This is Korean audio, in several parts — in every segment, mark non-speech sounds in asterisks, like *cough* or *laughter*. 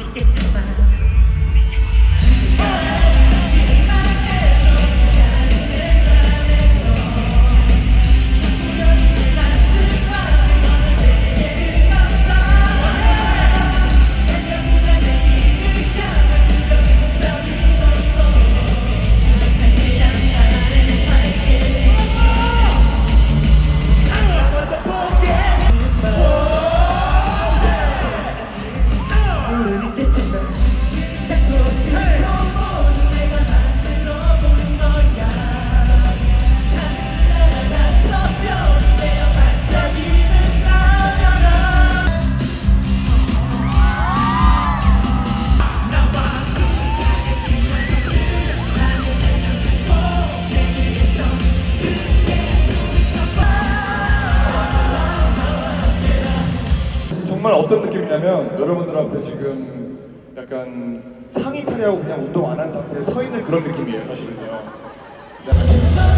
있겠지만 상태에 서 있는 그런 느낌이에요 사실은요. 약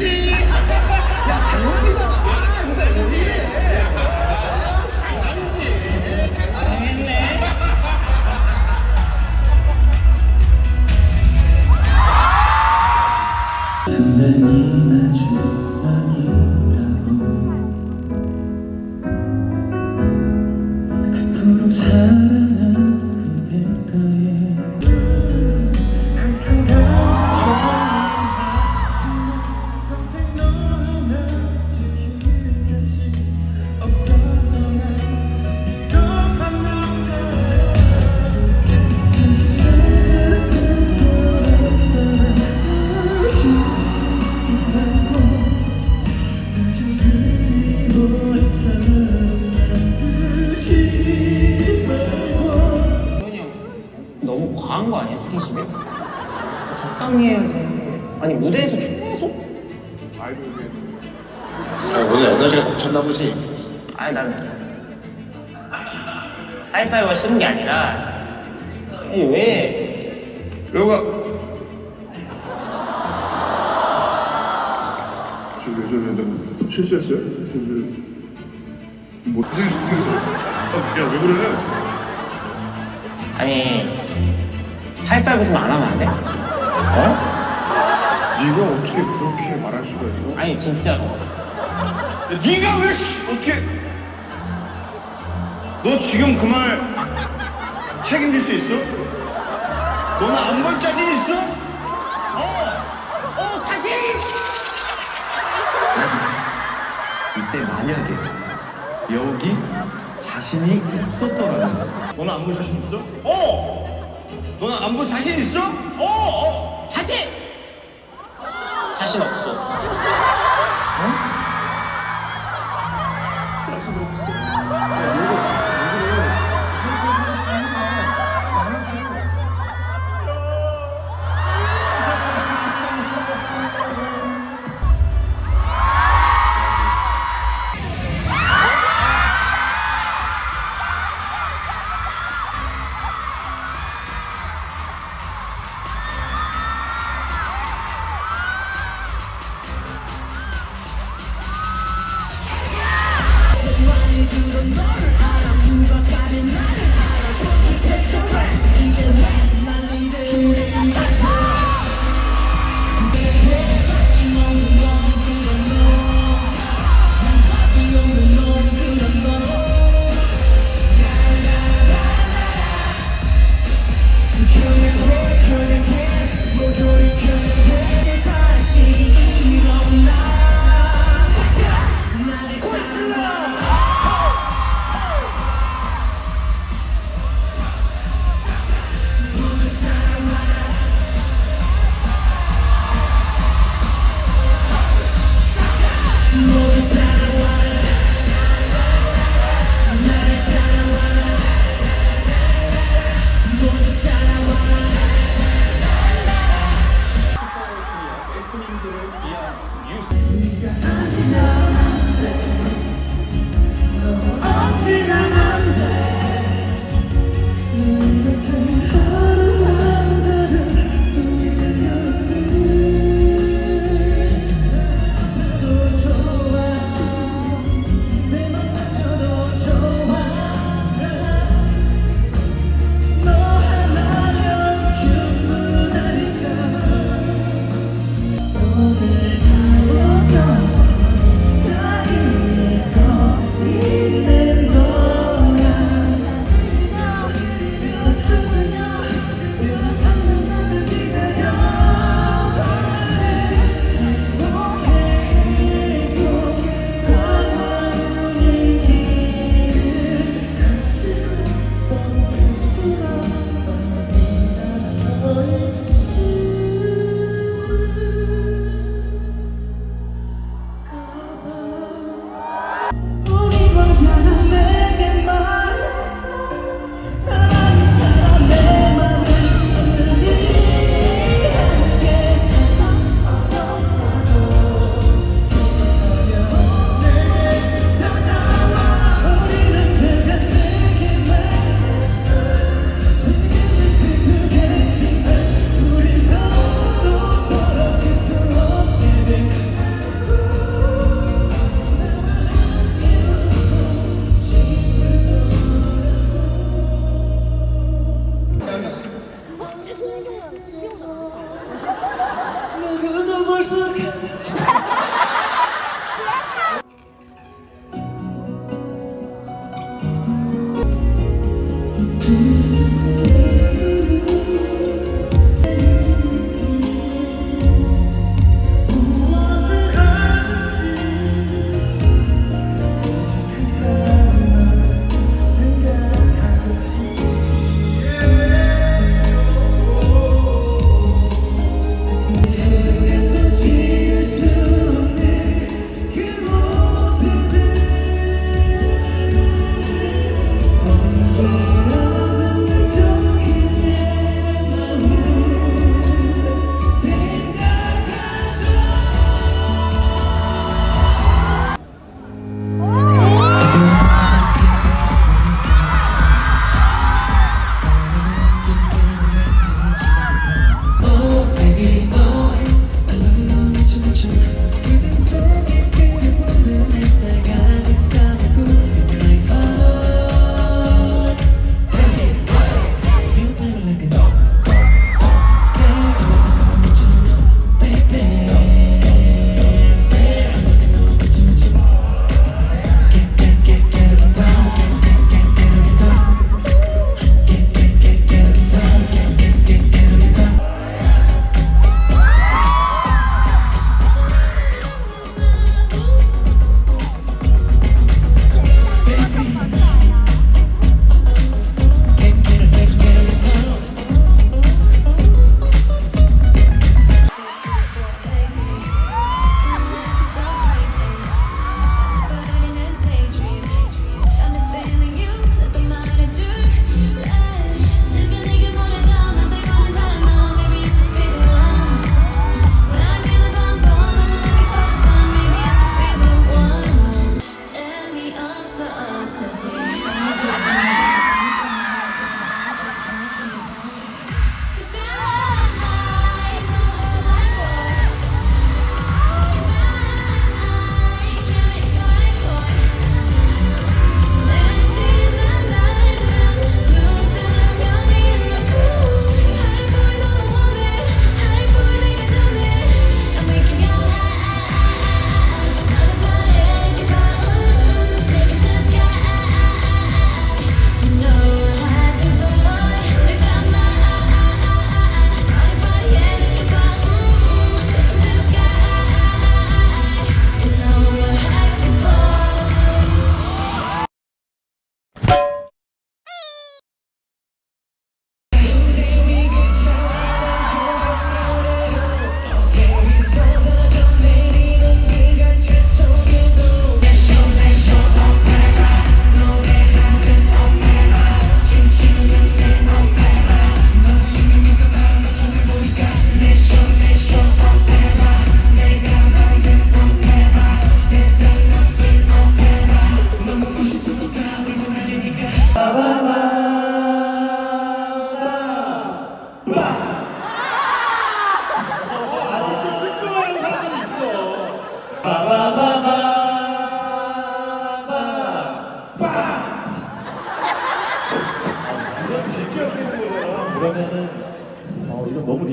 야 장난이잖아. 아, 진짜 왜 이래? 왜 여우가 저기 저기 나 실수했어요? 저기 뭐 고생했어 고생했어 야왜 그래 아니 하이파이브 좀 안 하면 안 돼? 네가 어떻게 그렇게 말할 수가 있어? 아니 진짜로 야, 네가 왜 씨, 어떻게 너 지금 그 말 책임질 수 있어? 너는 안 볼 자신 있어? 어 자신! 이때 만약에 여욱이 자신이 없었더라면 너는 안 볼 자신 있어? 어! 너는 안 볼 자신 있어? 어! 어! 자신! 자신 없어 Yeah.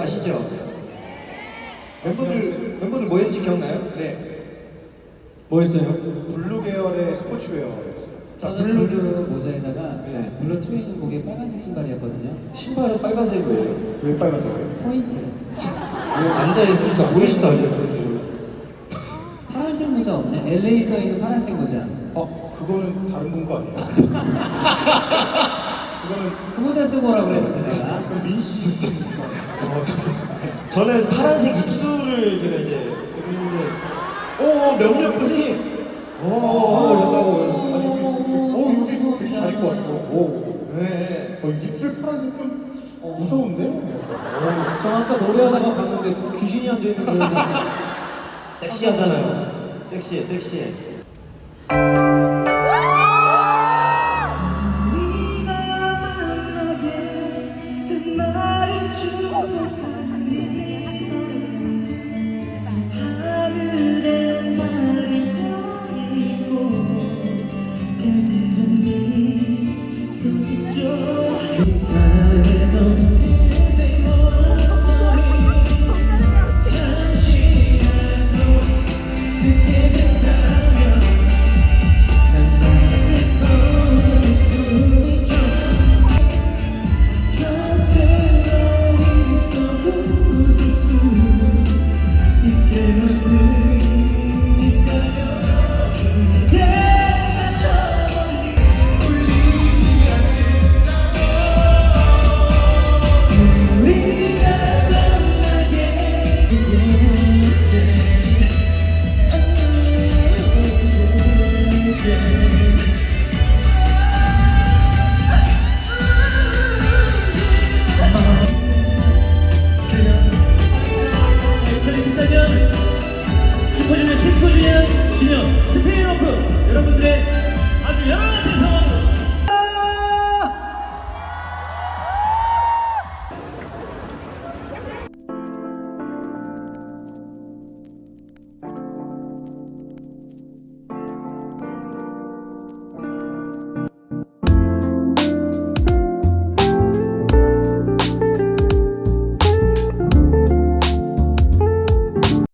아시죠? 멤버들 멤버들 뭐였지 기억나요? 네. 뭐였어요? 블루 계열의 스포츠웨어였어요. 저는 블루 모자에다가 블루 트레이닝복에 빨간색 신발이었거든요. 신발은 빨간색이에요. 왜 빨간색이에요? 포인트. 앉아있는 모자 보이지도 않아요. 파란색 모자 없네. LA 써 있는 파란색 모자. 어, 그거는 다른 공거 아니에요? *laughs* 그거는 그 모자 쓰고 오라고 그랬는데 내가. 그럼 민씨 저는 파란색 입술을 제가 이제 했는데 오 명력 선생님 오 여사고 아니 여기 어 되게 잘 입고 왔어. 오. 네. 어, 입술 파란색 좀 무서운데? 저 아까 노래하다가 봤는데 귀신이 앉아 있는 거. 섹시하잖아요 섹시해 섹시해